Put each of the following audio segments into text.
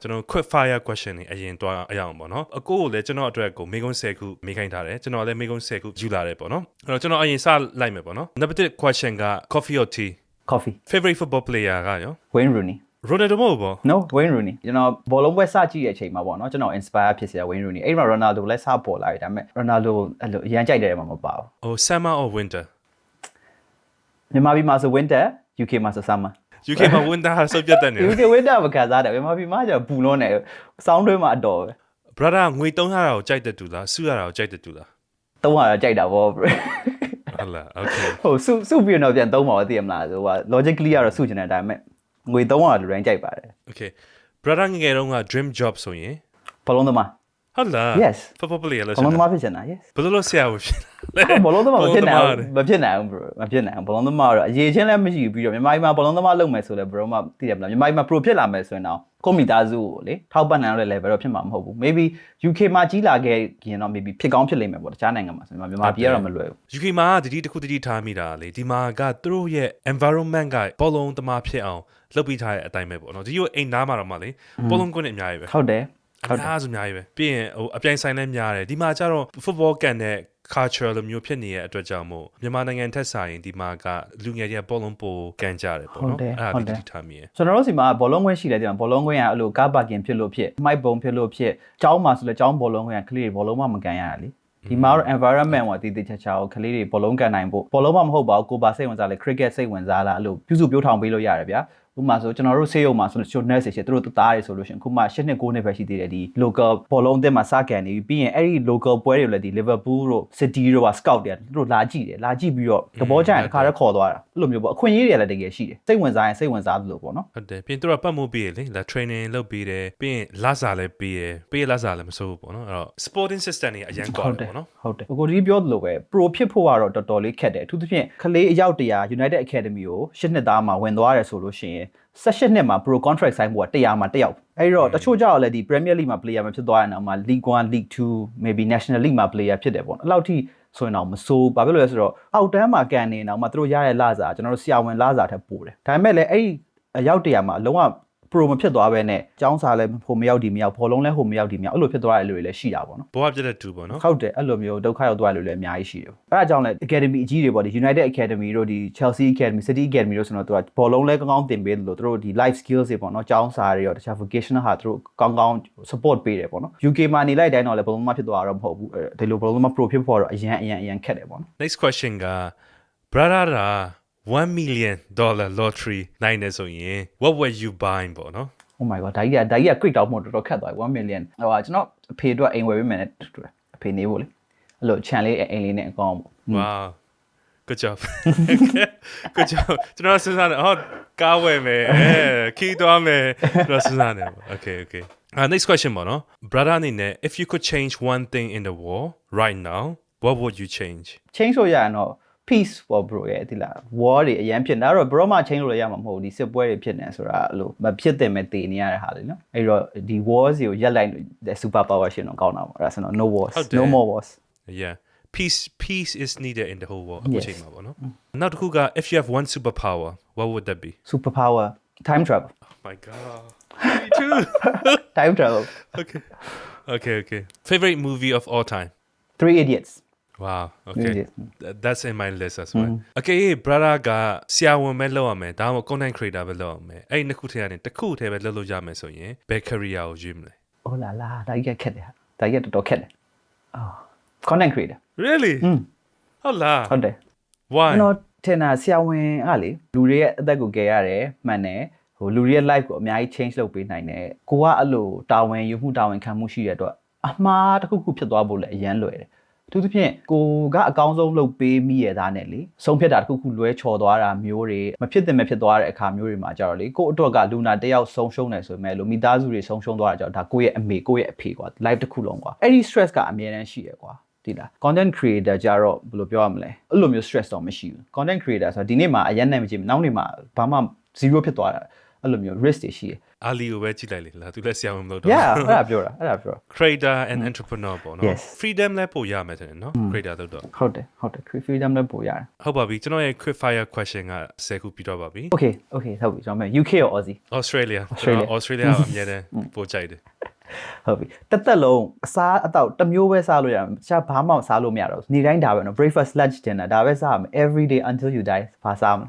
ကျွန်တော် quick fire question တွေအရင်တွားအရအောင်ပေါ့နော်အကိုကိုလည်းကျွန်တော်အတွက်ကိုမေကွန်း10ခုမေးခိုင်းထားတယ်ကျွန်တော်လည်းမေကွန်း10ခုယူလာတယ်ပေါ့နော်အဲ့တော့ကျွန်တော်အရင်စလိုက်မယ်ပေါ့နော် number 1 question က coffee or tea coffee favorite football player ကရော Wayne Rooney Ronaldo မဟုတ်ဘော no Wayne Rooney ကျွန်တော်ဘောလုံးပွဲစကြည့်တဲ့အချိန်မှာပေါ့နော်ကျွန်တော် inspire ဖြစ်စရာ Wayne Rooney အဲ့ဒီမှာ Ronaldo လည်းစပေါ်လာပြီဒါပေမဲ့ Ronaldo အဲ့လိုအရန်ကြိုက်တယ်မှာမပါဘူးဟို summer or winter မြန်မာပြည်မှာဆို winter UK မှာဆို summer UK မှာ winter ဟာစုပ်ပြတ်တဲ့နေ UK winter မခံစားတယ်မြန်မာပြည်မှာကျတော့ပူလုံးတယ်စောင်းတွင်းမှာအတော်ပဲ brother ငွေ300တာကိုကြိုက်တဲ့တူလားစုရတာကိုကြိုက်တဲ့တူလားသုံးရတော့ကြိုက်တာပေါ့ bro ဟုတ်လား okay ဟိုစုစုပြီးတော့ပြန်သုံးပါတော့သိရမလားဆိုတော့ logically ကတော့စုချင်တယ်ဒါပေမဲ့ငွေသုံးရလူတိုင်းကြိုက်ပါတယ် okay brother ငယ်ငယ်တုန်းက dream job ဆိုရင်ဘလုံးသမား ဟုတ်လား Yes. football player လို့ဘဆိုလုံးသတော့မားဖြစ်ချင်တာ yes ဘယ်လိုလုပ်ဆရာကိုဖြစ်လဲဘလုံးသမားမဖြစ်နိုင်ဘောလုံးသမားဘူးမဖြစ်နိုင်ဘူး bro မဖြစ်နိုင်ဘူးဘလုံးသမားတော့အရေးချင်းလည်းမရှိဘူးပြီးတော့မြန်မာပြည်မှာဘလုံးသမားလုပ်မယ်ဆိုလဲ bro မသိတယ်မလားမြန်မာပြည်မှာ pro ဖြစ်လာမယ်ဆိုရင်တော့ကွန်ပျူတာစုကိုလေထောက်ပံ့နိုင်တဲ့ level တော့ဖြစ်မှာမဟုတ်ဘူး maybe UK မှာကြီးလာခဲ့ရင်တော့ maybe ဖြစ်ကောင်းဖြစ်လိမ့်မယ်ပေါ့တခြားနိုင်ငံမှာဆိုရင်မြန်မာပြည်ကတော့မလွယ်ဘူး UK မှာတတိတစ်ခုတတိထားမိတာလေဒီမှာကသူတို့ရဲ့ environment ကဘောလုံးသမားဖြစ်အောင်လုပ်ပြီးထားတဲ့အတိုင်းပဲပေါ့နော်ဒီလိုအိမ်နားမှာတော့မှလေဘောလုံးကွင်းနဲ့အများကြီးပဲဟုတ်တယ် အဟုတ်တယ်များစုအများကြီးပဲပြီးရင်ဟိုအပြိုင်ဆိုင်လည်းများတယ်ဒီမှာကျတော့ football ကန်တဲ့ culture လိုမျိုးဖြစ်နေတဲ့အတွက်ကြောင့်မို့မြန်မာနိုင်ငံထက်ဆိုင်ဒီမှာကလူငယ်တွေကဘောလုံးပိုကန်ကြတယ်ပေါ့နော်အဲ့ဒါဒီတတိထားမိရယ်ကျွန်တော်တို့စီမှာဘောလုံးခွင့်ရှိတယ်ဒီမှာဘောလုံးခွင့်ကအဲ့လိုကားပါကင်ဖြစ်လို့ဖြစ်မိုက်ပုံဖြစ်လို့ဖြစ်ကျောင်းမှာဆိုလဲကျောင်းဘောလုံးခွင့်ကကလေးတွေဘောလုံးမမကန်ရတာလေဒီမှာတော့ environment ကတည်တည်ချာချာကိုကလေးတွေဘောလုံးကန်နိုင်ဖို့ဘောလုံးမမဟုတ်ပါဘူးကိုပါစိတ်ဝင်စားလဲ cricket စိတ်ဝင်စားလားအဲ့လိုပြုစုပြောထောင်ပေးလို့ရတယ်ဗျာ ဥပမာဆိုကျွန်တော်တို့ဆေးရုံမှာဆိုလို့ nurse တွေရှိသူတို့တူသားတွေဆိုလို့ရှိရင်ခုမှ၈နှစ်9နှစ်ပဲရှိသေးတယ်ဒီ local ဘောလုံးအသင်းမှာစကန်နေပြီးပြီးရင်အဲ့ဒီ local ပွဲတွေလည်းဒီ Liverpool တို့ City တို့က scout တွေသူတို့လာကြည့်တယ်လာကြည့်ပြီးတော့သဘောကျရင်တစ်ခါတည်းခေါ်သွားတာအဲ့လိုမျိုးပေါ့အခွင့်အရေးတွေလည်းတကယ်ရှိတယ်စိတ်ဝင်စားရင်စိတ်ဝင်စားသလိုပေါ့နော်ဟုတ်တယ်ပြီးရင်သူတို့ကပတ်မှုပေးရလေလာ training လုပ်ပေးတယ်ပြီးရင်လစာလည်းပေးရပေးရလစာလည်းမစိုးဘူးပေါ့နော်အဲ့တော့ sporting system တွေအရင်ကွာတယ်ပေါ့နော်ဟုတ်တယ်ကိုကြီးပြောသလိုပဲ pro ဖြစ်ဖို့ကတော့တော်တော်လေးခက်တယ်အထူးသဖြင့်ကလေးအယောက်တရာ United Academy ကို၈နှစ်သားမှာဝင်သွားတယ်ဆိုလို့ရှိရင်18နှစ်မှာ pro contract sign ဖို့က100မှာ1ယောက်အဲဒီတော့တချို့ကြောက်လည်းဒီ Premier League မှာ player မှာဖြစ်သွားရင်တော့မှ League 1 League 2 maybe National League မှာ player ဖြစ်တယ်ပေါ့နော်အဲ့လောက်ထိဆိုရင်တော့မစိုးဘာဖြစ်လို့လဲဆိုတော့အောက်တန်းမှာကန်နေတော့မှသူတို့ရတဲ့လစာကျွန်တော်တို့ဆရာဝန်လစာထက်ပိုတယ်ဒါပေမဲ့လည်းအဲ့ဒီအယောက်တရာမှာအလုံးဝ pro မဖြစ်သွားပဲနဲ့ចောင်းစာလည်းဟိုမရောက်ဒီမရောက်ဘောလုံးလည်းဟိုမရောက်ဒီမရောက်အဲ့လိုဖြစ်သွားတဲ့လူတွေလည်းရှိတာပေါ့နော်ဘောကပြတဲ့တူပေါ့နော်ဟုတ်တယ်အဲ့လိုမျိုးဒုက္ခရောက်သွားတယ်လို့လည်းအများကြီးရှိတယ်။အဲ့ဒါကြောင့်လည်း Academy အကြီးတွေပေါ့ဒီ United Academy တို့ဒီ Chelsea Academy City Academy တို့ဆိုတော့သူကဘောလုံးလဲကောင်းကောင်းသင်ပေးတယ်လို့သူတို့ဒီ life skills တွေပေါ့နော်။ကျောင်းစာတွေရောတခြား vocational ဟာသူတို့ကောင်းကောင်း support ပေးတယ်ပေါ့နော်။ UK မှာနေလိုက်တိုင်းတော့လည်းဘောလုံးမဖြစ်သွားတာတော့မဟုတ်ဘူး။ဒီလိုဘောလုံးမ pro ဖြစ်ဖို့တော့အရန်အရန်အရန်ခက်တယ်ပေါ့နော် next question က brother ရာ 1 million dollar lottery နိုင်နေဆိုရင် what were you buying ပေါ့နော်။ Oh my god ဒါကြီးကဒါကြီးက quick တောင်းမို့တော်တော်ခက်သွားပြီ1 million ။ဟိုကကျွန်တော်အဖေတို့အိမ်ဝယ်ပေးမယ်နဲ့တူတယ်။အဖေနေဖို့လေ။အဲ့လို channel လေးအိမ်လေးနဲ့အကောင်းပေါ့။ wow good job good job ကျွန်တော်စဉ်းစားတယ်ဟောကားဝယ်မယ်အဲခီးသွားမယ်ကျွန်တော်စဉ်းစားတယ်ပေါ့ okay okay uh, next question ပေါ့နော် brother အနေနဲ့ if you could change one thing in the world right now what would you change change လို့ရရင်တော့ peace ပေါ့ bro ရဲ့ဒီလား war တွေအရင်ဖြစ်နေတာအဲ့တော့ bro မှ change လို့ရမှာမဟုတ်ဘူးဒီစစ်ပွဲတွေဖြစ်နေဆိုတာအဲ့လိုမဖြစ်တဲ့မဲ့တည်နေရတဲ့ဟာလေနော်အဲ့တော့ဒီ wars တွေကိုရက်လိုက်တဲ့ super power ရှင်တော့ကောင်းတာပေါ့အဲ့ဒါဆိုတော့ no wars ဟုတ်တယ် no more wars yeah peace peace is needed in the whole world အခု Yes. ချိန်မှာပေါ့နော်နောက်တစ်ခုက if you have one superpower what would that be super power time travel my god me too time travel okay okay okay favorite movie of all time three idiots Wow okay Idiots. That- that's in my list as well okay brother ကဆရာဝန်ပဲလုပ်ရမယ်ဒါမှမဟုတ် content creator ပဲလုပ်ရမယ်အဲ့ဒီနှစ်ခုထဲကနေတစ်ခုထဲပဲလုပ်လို့ရမယ်ဆိုရင်ဘယ် career ကိုရွေးမလဲ oh la la ဒါကြီးကခက်တယ်ဟာဒါကြီးကတော်တော်ခက်တယ်အော် content creator really ဟုတ်လားဟုတ်တယ် why ကျွန်တော်ထင်တာဆရာဝန်ကလေလူတွေရဲ့အသက်ကိုကယ်ရတယ်မှန်တယ်ဟိုလူတွေရဲ့ life ကိုအများကြီး change လုပ်ပေးနိုင်တယ်ကိုကအဲ့လိုတာဝန်ယူမှုတာဝန်ခံမှုရှိတဲ့အတွက်အမှားတစ်ခုခုဖြစ်သွားဖို့လည်းအရန်လွယ်တယ် အထူးသဖြင့်ကိုကအကောင်းဆုံးလုပ်ပေးမိရသားနဲ့လေဆုံးဖြတ်တာတစ်ခုခုလွဲချော်သွားတာမျိုးတွေမဖြစ်သင့်မဖြစ်သွားတဲ့အခါမျိုးတွေမှာကြတော့လေကိုအတွက်ကလူနာတစ်ယောက်ဆုံးရှုံးတယ်ဆိုပေမဲ့လို့မိသားစုတွေဆုံးရှုံးသွားတာကြောင့်ဒါကိုယ့်ရဲ့အမေကိုယ့်ရဲ့အဖေကွာ life တစ်ခုလုံးကွာအဲ့ဒီ stress ကအများတန်းရှိရကွာဒီလား content creator ကြတော့ဘယ်လိုပြောရမလဲအဲ့လိုမျိုး stress တော့မရှိဘူး content creator ဆိုတော့ဒီနေ့မှာအရင်နဲ့မကြည့်ဘူးနောက်နေ့မှာဘာမှ zero ဖြစ်သွားတာအဲ့လိုမျိုး risk တွေရှိတယ် အာလီကိုပဲကြည့်လိုက်လေလားသူလည်းဆရာဝန်မလို့တော့ yeah အဲ့ဒါပြောတာအဲ့ဒါပြောတာ creator and entrepreneur ပေါ့နော် Yes. freedom လည်းပို့ရမယ်တဲ့နော် creator တော့တော့ဟုတ်တယ်ဟုတ်တယ် free freedom လည်းပို့ရတယ်ဟုတ်ပါပြီကျွန်တော်ရဲ့ quick fire question က10ခုပြီးတော့ပါပြီ okay okay ဟုတ်ပြီကျွန်တော်မယ် UK ရော Aussie Australia Australia ကျွန်တော် Australia ကိုအများနဲ့ပို့ကြိုက်တယ်ဟုတ်ပြီတက်တက်လုံးအစားအတော့တစ်မျိုးပဲစားလို့ရတယ်တခြားဘာမှမစားလို့မရတော့ဘူးနေ့တိုင်းဒါပဲနော် breakfast lunch dinner ဒါပဲစားရမယ် every day until you die ဘာစားမလဲ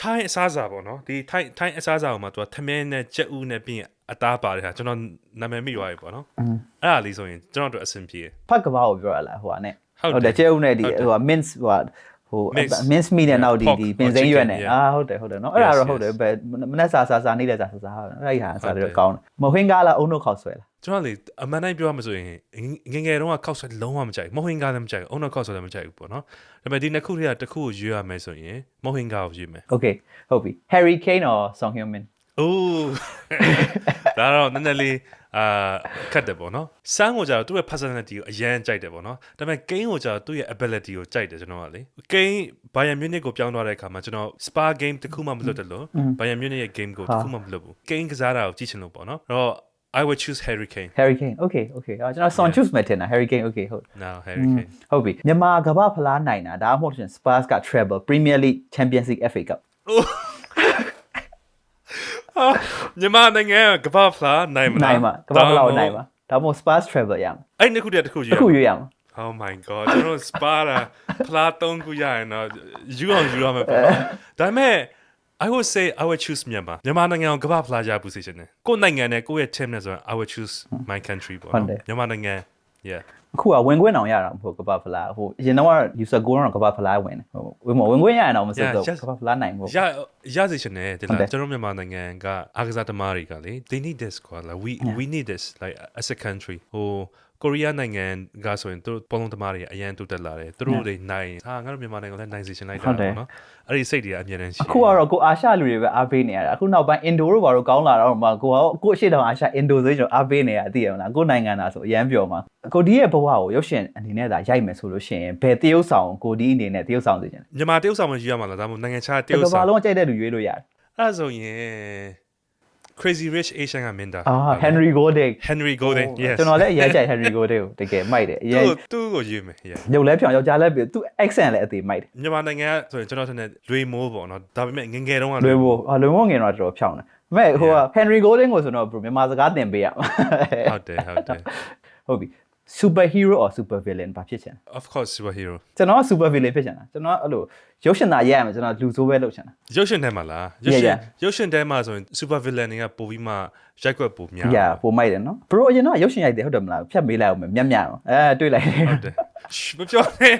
ထိုင်းအစားအစာပေါ့နော်ဒီထိုင်းထိုင်းအစားအစာကိုမှသူကသမင်းနဲ့ကြက်ဥနဲ့ပြီးရင်အသားပါတယ်ဟာကျွန်တော်နာမည်မိသွားပြီပေါ့နော်အဲ့ဒါလေးဆိုရင်ကျွန်တော်တို့အဆင်ပြေတယ်ဖတ်ကဘာကိုပြောရလားဟိုကနဲ့ဟုတ်တယ်တယ်ကျဲဦးနဲ့ဒီဟုတ်တယ်ဟိုက mince ဟိုက ဟို Mince mince meat နဲ့နောက်ဒီ pork ဒီ or ပင်စိမ်းရွက်နဲ့ chicken, yeah. အာဟုတ်တယ်ဟုတ်တယ်နော်အဲ့ဒါတော့ Yes, ဟုတ်တယ် yes. ဘယ်မနေ့စားစားစားနေ့လည်းစားစားစားဟုတ်တယ်အဲ့ဒီဟာစားဟုတ်တယ်တယ်ကောင်းတယ်မဟွင်းကားလားအုံတို့ခောက်ဆွဲလားကျွန်တော်လေအမှန်တိုင်းပြောရမှာဆိုရင်ငယ်ငယ်တုန်းကခောက်ဆွဲလုံးဝမကြိုက်ဘူးမဟုတ်ရင်ကားလည်းမကြိုက်ဘူးအုံတော့ခောက်ဆွဲလည်းမကြိုက်ဘူးပေါ့နော်ဒါပေမဲ့ဒီနှစ်ခုတည်းကတစ်ခုကိုရွေးရမယ်ဆိုရင်မဟုတ်ရင်ကားကိုရွေးမယ် okay ဟုတ်ပြီ Harry Kane or Song Hyun Min အိုးဒါတော့နည်းနည်းလေး အာခတ်တယ်ပေါ့နော်စမ်းကိုကြတော့သူ့ရဲ့ personality ကိုအရန်ကြိုက်တယ်ပေါ့နော်ဒါပေမဲ့ game ကိုကြတော့သူ့ရဲ့ ability ကိုကြိုက်တယ်ကျွန်တော်ကလေ game Bayern Munich ကိုပြောင်းသွားတဲ့အခါမှာကျွန်တော် Spa game တစ်ခုမှမလွတ်တယ်လို့ Bayern Munich ရဲ့ game ကိုတစ်ခုမှမလွတ်ဘူး game ကစားတာကိုကြည့်ချင်လို့ပေါ့နော်အဲ့တော့ I would choose Harry Kane Harry Kane okay okay အော်ကျွန်တော် Son choose မယ်ထင်တာ Harry Kane okay ဟုတ် now Harry Kane ဟုတ်ပြီမြန်မာကမ္ဘာဖလားနိုင်တာဒါမှမဟုတ်ရှင် Spurs က treble Premier League Champions League FA Cup မြန်မာနိုင်ငံကကမ္ဘာဖလားနိုင်မလားနိုင်မှာကမ္ဘာဖလားကိုနိုင်မှာဒါမှမဟုတ် Spurs treble ရမှာအဲ့နှစ်ခုတည်းတစ်ခုရွေးတစ်ခုရွေးရမှာ Oh my god ကျွန်တော် spa တာဖလားသုံးခုရရင်တော့ယူအောင်ယူရမယ်ပေါ့နော်ဒါပေမဲ့ I would say I would choose မြန်မာမြန်မာနိုင်ငံကိုကမ္ဘာဖလားရပူစေချင်တယ်ကိုယ့်နိုင်ငံနဲ့ကိုယ့်ရဲ့ team နဲ့ဆိုရင် I would choose my country ပေါ့ဟုတ်နော်တယ်မြန်မာနိုင်ငံ yeah အခုကဝင်ခွင့်အောင်ရတာမဟုတ်ကမ္ဘာဖလားဟိုအရင်တော့က user goal တော့ကမ္ဘာဖလားဝင်တယ်ဟိုဝင်မဝင်ခွင့်ရရင်တော့မစစ်တော့ Yeah, yes. ကမ္ဘာဖလားနိုင်ဖို့ရရစေချင်တယ်ဒီဟုတ်တယ်လားကျွန်တော်မြန်မာနိုင်ငံကအားကစားသမားတွေကလေ they need this ကွာ like we we need this like as a country ဟိုကိုရီးယားနိုင်ငံကဆိုရင်သူတို့ဘောလုံးသမားတွေအရန်တိုးတက်လာတယ်သူတို့တွေနိုင်ဟာငါတို့မြန်မာနိုင်ငံကိုလည်းနိုင်စေချင်လိုက်တာဟုတ်တယ်ပေါ့နော်အဲ့ဒီစိတ်တွေကအမြဲတမ်းရှိတယ်အခုကတော့ကိုအာရှလူတွေပဲအားပေးနေရတာအခုနောက်ပိုင်း Indo တို့ဘာလို့ကောင်းလာတော့မှကိုကကိုအရှိတောင်အာရှ Indo ဆိုရင်ကျွန်တော်အားပေးနေရအသိရမလားကိုနိုင်ငံသားဆိုအရန်ပြောမှာကိုဒီရဲ့ဘဝကိုရုပ်ရှင်အနေနဲ့သာရိုက်မယ်ဆိုလို့ရှိရင်ဘယ်တရုပ်ဆောင်ကိုဒီအနေနဲ့တရုပ်ဆောင်စေချင်မြန်မာတရုတ်ဆောင်မယူရမှာလားဒါမှမဟုတ်နိုင်ငံခြားတတယ်ရုတ်ကမ္ဘာဆောင်လုံးကြိုက်တဲ့လူရွေးလို့ရတယ်အဲ့ဒါဆိုရင် Crazy Rich Asian ကမင်းသားအာ Henry Golding Henry Golden yes ကျွန်တော်လည်းအရင်ကြိုက် Henry Golding ကိုတကယ်မိုက်တယ်အရင်သူ့သူ့ကိုယူမယ် yeah ညုတ်လဲဖြောင်ယောက်ျားလဲပြီးသူ accent လည်းအသေးမိုက်တယ်မြန်မာနိုင်ငံကဆိုရင်ကျွန်တော်ထင်တယ်လွေမိုးပေါ့နော်ဒါပေမဲ့ငယ်ငယ်တုန်းကလွယ်ဖို့အာလွယ်ဖို့ငင်တော့တော်တော်ဖြောင်းတယ်ဒါပေမဲ့ဟိုက Henry Golding ကိုဆိုတော့ bro မြန်မာစကားသင်ပေးရမှာဟုတ်တယ်ဟုတ်တယ်ဟုတ်ပြီ super hero or super villain ဘာဖြစ်ချင် of course superhero ကျွန်တော်က super villain ဖြစ်ချင်တာကျွန်တော်ကအဲ့လို ရုပ်ရှင်သားရိုက်ရမယ်ကျွန်တော်လူဆိုးပဲလုပ်ချင်တာရုပ်ရှင်ထဲမှာလားရုပ်ရှင် Yeah, ရုပ်ရှင်ထဲမှာဆိုရင် super villain တွေကပိုပြီးမှရိုက်ကွက်ပိုများ။ Yeah ပိုမိုက်တယ်နော်။ bro အရင်တော့ရုပ်ရှင်ရိုက်တယ်ဟုတ်တယ်မလားဖြတ်မေးလိုက်အောင်မယ်မြတ်မြတ်အောင်အဲတွေ့လိုက်တယ်ဟုတ်တယ်ရှ်မပြောနဲ့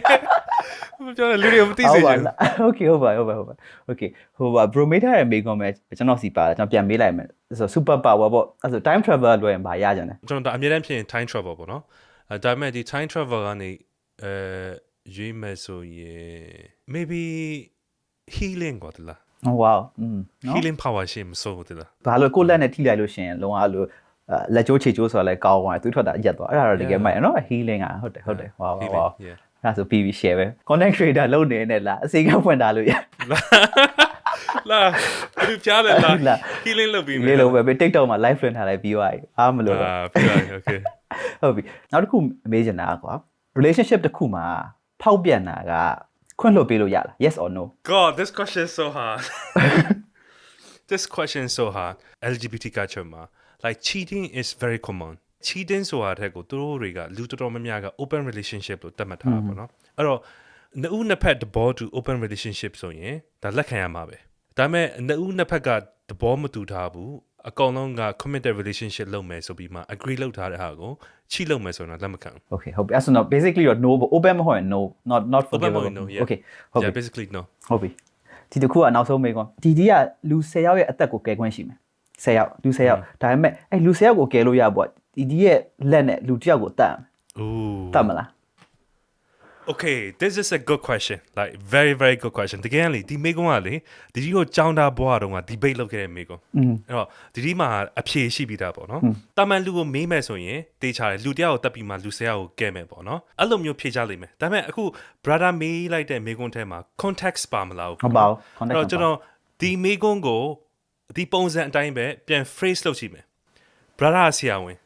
မပြောနဲ့လူတွေကိုမသိစေချင်ဘူးလား Okay ဟုတ်ပါဟုတ်ပါဟုတ်ပါ Okay ဟိုပါ bro မေးထားတဲ့မေးခွန်းပဲကျွန်တော်စီပါတယ်ကျွန်တော်ပြန်မေးလိုက်မယ်ဆို super power ပေါ့အဲ့ဆို time travel လွယ်ရင်ဘာရကြတယ်ကျွန်တော်ဒါအမြဲတမ်းဖြစ်ရင် time travel ပေါ့နော်အဲဒါပေမဲ့ဒီ time travel ကနေအဲ ရွေးမယ်ဆိုရင် maybe healing ကွာတလား ။ Oh wow อืมနော် healing power ရှိမစိုးဘူးတလား ဘာလို့ကိုယ့်လက်နဲ့ထိလိုက်လို့ရှိရင်လုံးဝအဲ့လိုအဲလက်ကျိုးခြေကျိုးဆိုတာလည်းကောင်းသွားတယ်သူထွက်တာရက်သွားအဲ့ဒါတော့တကယ်မိုက်တယ်နော် healing อ่ะဟုတ်တယ်ဟုတ်တယ် wow wow healing wow yeah အဲ့ဒါဆို PV share ပဲ content creator လုပ်နေနဲ့လားအစိမ်းကဖွင့်တာလို့ရ လာဘယ်ကြားလဲလာ လာ healing လုပ်ပြီး လေးလုံးပဲပဲ TikTok မှာ live လွှင့်ထားလိုက်ပြီးသွားပြီအားမလို့တော့ အာပြရတယ် okay ဟုတ်ပြီနောက်တစ်ခုမေးချင်တာကွာ relationship တစ်ခုမှာ ဖောက်ပြန်တာကခွင့်လွှတ်ပေးလို့ရလား yes or no God, this question is so hard. this question is so hard. LGBT culture မှာ like cheating is very common. cheating ဆိုတာတဲ့ကိုသူတို့တွေကလူတော်တော်များများက open relationship လို့သတ်မှတ်ထားတာပေါ့နော်။အဲ့တော့နှစ်ဦးနှစ်ဖက်သဘောတူ open relationship ဆိုရင်ဒါလက်ခံရမှာပဲ။ဒါပေမဲ့နှစ်ဦးနှစ်ဖက်ကသဘောမတူထားဘူး။ အကောင်လုံးက committed relationship လုပ်မယ်ဆိုပြီးမှ agree လုပ်ထားတဲ့ဟာကို cheat လုပ်မယ်ဆိုတော့လက်မခံဘူး okay ဟုတ်ပြီအဲ့ဆိုတော့ basically တော့ no ပေါ့ open မဟုတ်ရင် no not not Open မဟုတ် forgivable ရင် no, yeah. okay ဟုတ် Yeah ပြီ basically no. ဟုတ်ပြီဒီတစ်ခုကနောက်ဆုံးမေးခွန်းဒီဒီကလူ10ယောက်ရဲ့အသက်ကိုကယ်ခွင့်ရှိမယ်10ယောက်လူ10ယောက်ဒါပေမဲ့အဲ့လူ10ယောက်ကိုကယ်လို့ရပေါ့ဒီဒီရဲ့လက်နဲ့လူတစ်ယောက်ကိုတတ်ရမယ် Ooh. တတ်မလား Okay, this is a good question. Like very very good question. တကယ်လေဒီမိကုန်းကလေဒီဒီကိုကြောင်းတာဘွားတုန်းက debate လုပ်ခဲ့တဲ့မိကုန်း။အဲ့တော့ဒီဒီမှာအဖြေရှိပြီးသားပေါ့နော်။တာမန်လူကိုမေးမယ်ဆိုရင်တေးချတယ်လူတစ်ယောက်ကိုတက်ပြီးမှလူဆရာကိုကဲမယ်ပေါ့နော်။အဲ့လိုမျိုးဖြေချလိမ့်မယ်။ဒါပေမဲ့အခု brother မေးလိုက်တဲ့မိကုန်းထဲမှာ context ပါမလားဘူး။ဟုတ်ပါဘူးအဲ့တော့ကျွန်တော်ဒီမိကုန်းကိုဒီပုံစံအတိုင်းပဲပြန် phrase လုပ်ကြည့်မယ် brother ဆရာဝန်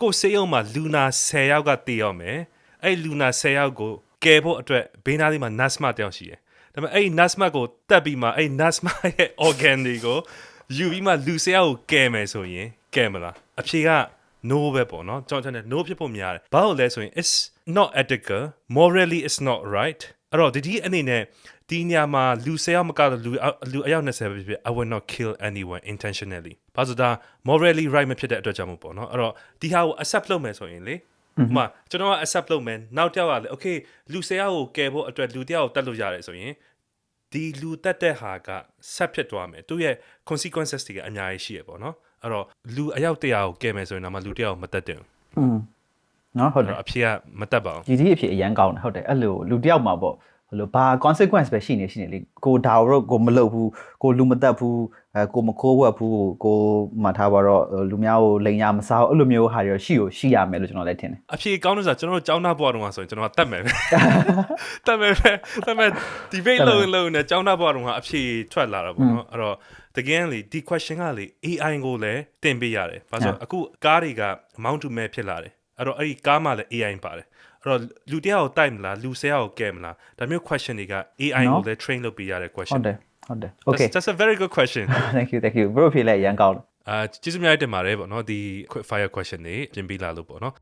ကိုစေးအောင်မှာလူနာ10ယောက်ကတည်ရောက်မယ် အဲ့လူနာ10ယောက်ကိုကယ်ဖို့အတွက်ဘေးနားလေးမှာ nasma တယောက်ရှိတယ်ဒါပေမဲ့အဲ့ nasma ကိုတက်ပြီးမှအဲ့ nasma ရဲ့ organ တွေကိုယူပြီးမှလူ10ယောက်ကိုကယ်မယ်ဆိုရင်ကယ်မလားအဖြေက no ပဲပေါ့နော်ကျွန်တော်ထင်တယ် no ဖြစ်ဖို့များတယ်ဘာလို့လဲဆိုရင် it's not ethical morally it's not right အဲ့တော့ဒီဒီအနေနဲ့ဒီညမှာလူ10ယောက်မကတော့လူလူအယောက်20ပဲဖြစ်ဖြစ် I will not kill anyone intentionally ဘာလို့ဒါ morally right မဖြစ်တဲ့အတွက်ကြောင့်မို့ပေါ့နော်အဲ့တော့ဒီဟာကို accept လုပ်မယ်ဆိုရင်လေ ဥပမာကျွန်တော်က accept လုပ်မယ်နောက်တစ်ယောက်ကလေ okay လူ10ယောက်ကိုကယ်ဖို့အတွက်လူတစ်ယောက်ကိုတတ်လို့ရတယ်ဆိုရင်ဒီလူတက်တဲ့ဟာကဆက်ဖြစ်သွားမယ်သူရဲ့ consequences တွေကအများကြီးရှိရပေါ့နော်အဲ့တော့လူအယောက်100ကိုကယ်မယ်ဆိုရင်တော့မှလူတစ်ယောက်ကိုမတက်တင်ဘူးอืมနော်ဟုတ်အဲ့တယ်တော့အဖြေကမတက်ပါဘူးဒီဒီအဖြစ်အရန်ကောင်းတယ်ဟုတ်တယ်အဲ့လိုလူတစ်ယောက်မှာပေါ့ ဘယ်လိုဘာ consequence ပဲရှိနေရှိနေလေကိုဒါတော့ကိုမလုပ်ဘူးကိုလူမတက်ဘူးအဲကိုမခိုးဝက်ဘူးကိုမှတ်ထားပါတော့လူများကိုလိန်ရမစားဘူးအဲ့လိုမျိုးဟာတွေရှိကိုရှိရမယ်လို့ကျွန်တော်လည်းထင်တယ်အဖြေကောင်းလို့ဆိုတော့ကျွန်တော်တို့ကျောင်းသားဘွားတုန်းကဆိုရင်ကျွန်တော်ကတတ်မယ်ပဲတတ်မယ်ပဲတတ်မယ် debate လုပ်ရင်လုပ်နေကျောင်းသားဘွားတုန်းကအဖြေထွက်လာတာပေါ့နော်အဲ့တော့တကယ်လေဒီ question ကလေ AI ကိုလည်းတင်ပေးရတယ်ဘာလို့လဲဆိုတော့အခုကားတွေက mount to map ဖြစ်လာတယ် အဲ့တော့အဲ့ဒီကားမှလည်း AI ပါတယ်အဲ့တော့လူတစ်ယောက်ကိုတိုက်မလားလူဆယ်ယောက်ကိုကဲမလားဒါမျိုး question တွေက AI ကိုလည်း train လုပ်ပေးရတဲ့ဟု question တ်တယ်ဟုတ်တယ် okay that's, that's a very good question thank you thank you bro ဖြစ်လဲအရန်ကောင်းတယ်အာကျေးဇူးများတင်ပါတယ်ပေါ့နော်ဒီ quick fire question တွေပြင်ပေးလာလို့ပေါ့နော်